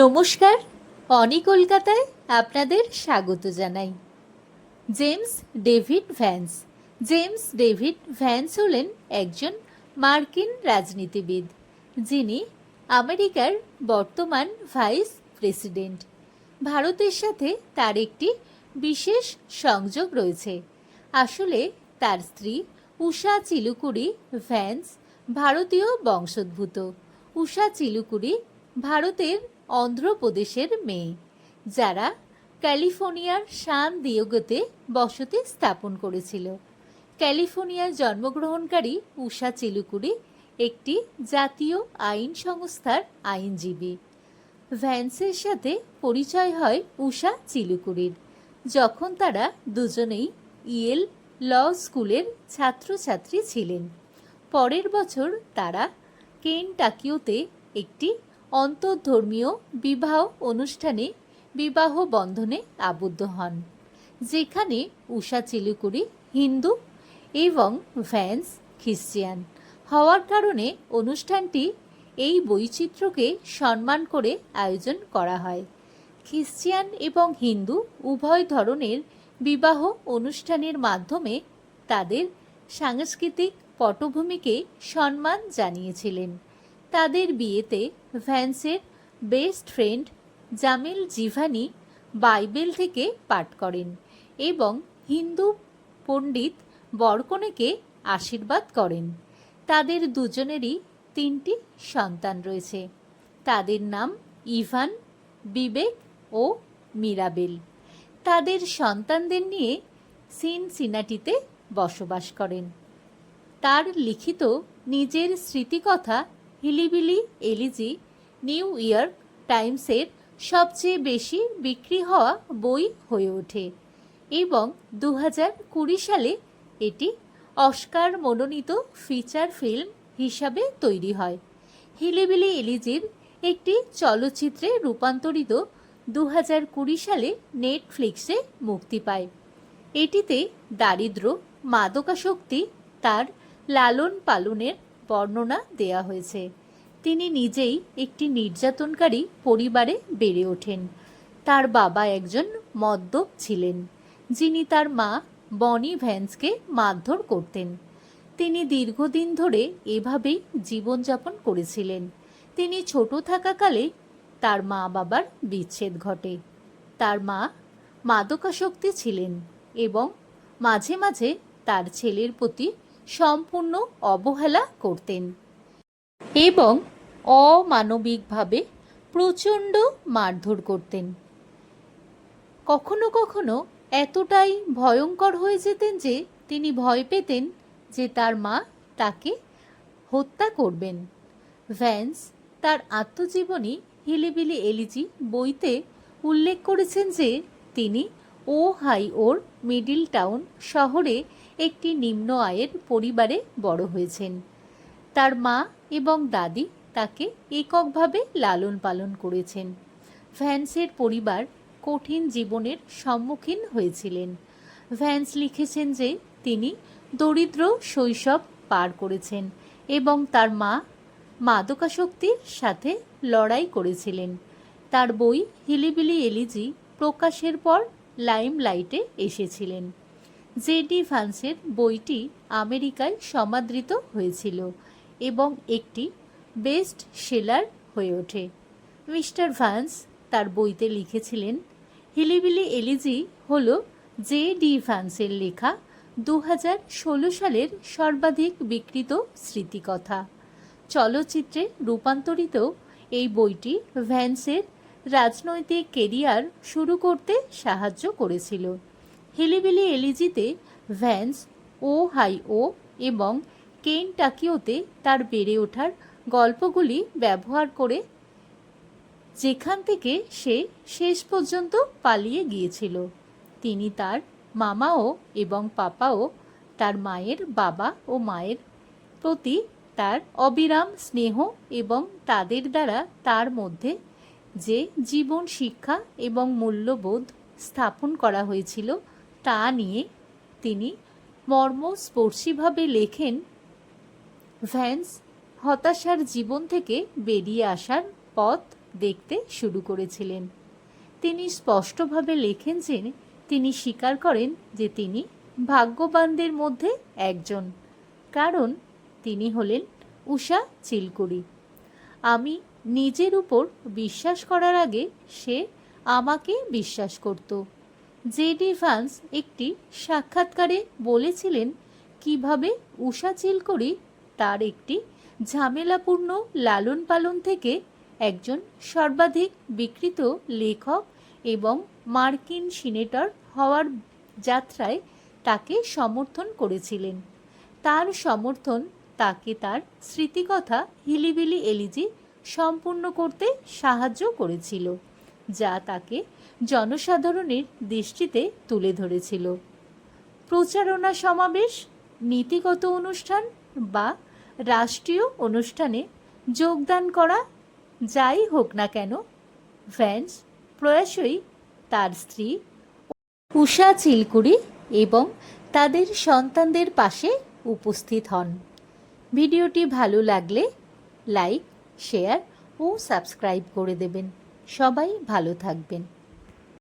নমস্কার। অনি কলকাতায় আপনাদের স্বাগত জানাই। James David Vance. James David Vance হলেন একজন মার্কিন রাজনীতিবিদ, যিনি আমেরিকার বর্তমান ভাইস প্রেসিডেন্ট। ভারতের সাথে তার একটি বিশেষ সংযোগ রয়েছে। আসলে তার স্ত্রী উষা চিলুকুড়ি ভ্যান্স ভারতীয় বংশোদ্ভূত। উষা চিলুকুড়ি ভারতের অন্ধ্রপ্রদেশের মেয়ে, যারা ক্যালিফোর্নিয়ার সান দিয়োগোতে বসতি স্থাপন করেছিল। ক্যালিফোর্নিয়ার জন্মগ্রহণকারী উষা চিলুকুড়ি একটি জাতীয় আইন সংস্থার আইনজীবী। ভ্যান্সের সাথে পরিচয় হয় উষা চিলুকুড়ির, যখন তারা দুজনেই ইয়েল ল স্কুলের ছাত্রছাত্রী ছিলেন। পরের বছর তারা কেনটাকিওতে একটি অন্তর্ধর্মীয় বিবাহ অনুষ্ঠানে বিবাহ বন্ধনে আবদ্ধ হন, যেখানে উষা চিলুকুড়ি, হিন্দু এবং ভ্যান্স খ্রিস্টিয়ান। হওয়ার কারণে অনুষ্ঠানটি এই বৈচিত্র্যকে সম্মান করে আয়োজন করা হয়। খ্রিস্টিয়ান এবং হিন্দু উভয় ধরনের বিবাহ অনুষ্ঠানের মাধ্যমে তাদের সাংস্কৃতিক পটভূমিকে সম্মান জানিয়েছিলেন। তাদের বিয়েতে ভ্যান্সের best friend Jamil Jivani Bible থেকে পাঠ করেন এবং হিন্দু পণ্ডিত বরকনেকে আশীর্বাদ করেন। তাদের দুজনেরই তিনটি সন্তান রয়েছে। তাদের নাম ইভান, বিবেক ও মিরাবেল। তাদের সন্তানদের নিয়ে সিনসিনাটিতে বসবাস করেন। তার লিখিত নিজের স্মৃতিকথা হিলিবিলি, এলিজি, নিউ ইয়র্ক টাইমসের সবচেয়ে বেশি বিক্রি হওয়া বই হয়ে ওঠে এবং দু কুড়ি সালে এটি অস্কার মনোনীত ফিচার ফিল্ম হিসাবে তৈরি হয়। হিলিবিলি, এলিজির একটি চলচ্চিত্রে রূপান্তরিত দু কুড়ি সালে নেটফ্লিক্সে মুক্তি পায়। এটিতে দারিদ্র মাদকাসক্তি, তার লালন পালনের বর্ণনা দেয়া হয়েছে। তিনি নিজেই একটি নির্যাতনকারী পরিবারে বেড়ে ওঠেন। তার বাবা একজন মদ্যপ ছিলেন, যিনি তার মা বনি ভ্যান্সকে মারধর করতেন। তিনি দীর্ঘদিন ধরে এভাবেই জীবনযাপন করেছিলেন। তিনি ছোট থাকাকালে তার মা বাবার বিচ্ছেদ ঘটে। তার মা মাদকাসক্তি ছিলেন এবং মাঝে মাঝে তার ছেলের প্রতি সম্পূর্ণ অবহেলা করতেন এবং অমানবিকভাবে প্রচণ্ড মারধর করতেন। কখনো কখনো এতটাই ভয়ঙ্কর হয়ে যেতেন যে তিনি ভয় পেতেন যে তার মা তাকে হত্যা করবেন। ভ্যান্স তার আত্মজীবনী হিলিবিলি এলিজি বইতে উল্লেখ করেছেন যে তিনি ও হাই ওর মিডিল টাউন শহরে একটি নিম্ন আয়ের পরিবারে বড় হয়েছেন। তার মা এবং দাদি তাকে এককভাবে লালন পালন করেছেন। ভ্যান্সের পরিবার কঠিন জীবনের সম্মুখীন হয়েছিলেন। ভ্যান্স লিখেছেন যে তিনি দরিদ্র শৈশব পার করেছেন এবং তার মা মাদকাসক্তির সাথে লড়াই করেছিলেন। তার বই হিলিবিলি এলিজি প্রকাশের পর লাইমলাইটে এসেছিলেন। জেডি ভ্যান্সের বইটি আমেরিকায় সমাদৃত হয়েছিল এবং একটি বেস্ট সেলার হয়ে ওঠে। মিস্টার ভ্যান্স তার বইতে লিখেছিলেন, হিলিবিলি এলিজি হল জে ডি ভ্যান্সের লেখা দু হাজার ষোলো সালের সর্বাধিক বিকৃত স্মৃতিকথা। চলচ্চিত্রে রূপান্তরিত এই বইটি ভ্যান্সের রাজনৈতিক কেরিয়ার শুরু করতে সাহায্য করেছিল। হিলিবিলি এলিজিতে ভ্যান্স ও হাই ও এবং কেনটাকিওতে তার বেড়ে ওঠার গল্পগুলি ব্যবহার করে যেখান থেকে সে শেষ পর্যন্ত পালিয়ে গিয়েছিল। তিনি তার মামাও এবং পাপাও তার মায়ের বাবা ও মায়ের প্রতি তার অবিরাম স্নেহ এবং তাদের দ্বারা তার মধ্যে যে জীবন শিক্ষা এবং মূল্যবোধ স্থাপন করা হয়েছিল তা নিয়ে তিনি মর্মস্পর্শীভাবে লেখেন, ভ্যান্স হতাশার জীবন থেকে বেরিয়ে আসার পথ দেখতে শুরু করেছিলেন। তিনি স্পষ্টভাবে লেখেন যে তিনি স্বীকার করেন যে তিনি ভাগ্যবানদের মধ্যে একজন, কারণ তিনি হলেন উষা চিলকুড়ি। আমি নিজের উপর বিশ্বাস করার আগে সে আমাকে বিশ্বাস করত। জেডি ভান্স একটি সাক্ষাৎকারে বলেছিলেন কীভাবে উষা চিলকড়ি তার একটি ঝামেলাপূর্ণ লালন পালন থেকে একজন সর্বাধিক বিকৃত লেখক এবং মার্কিন সিনেটর হওয়ার যাত্রায় তাকে সমর্থন করেছিলেন। তার সমর্থন তাকে তার স্মৃতিকথা হিলিবিলি এলিজি সম্পূর্ণ করতে সাহায্য করেছিল। যা তাকে জনসাধারণের দৃষ্টিতে তুলে ধরেছিল। প্রচারণা সমাবেশ, নীতিগত অনুষ্ঠান বা রাষ্ট্রীয় অনুষ্ঠানে যোগদান করা যাই হোক না কেন, ভ্যান্স প্রয়াসই তার স্ত্রী উষা চিলকুড়ি এবং তাদের সন্তানদের পাশে উপস্থিত হন। ভিডিওটি ভালো লাগলে লাইক, শেয়ার ও সাবস্ক্রাইব করে দেবেন। সবাই ভালো থাকবেন।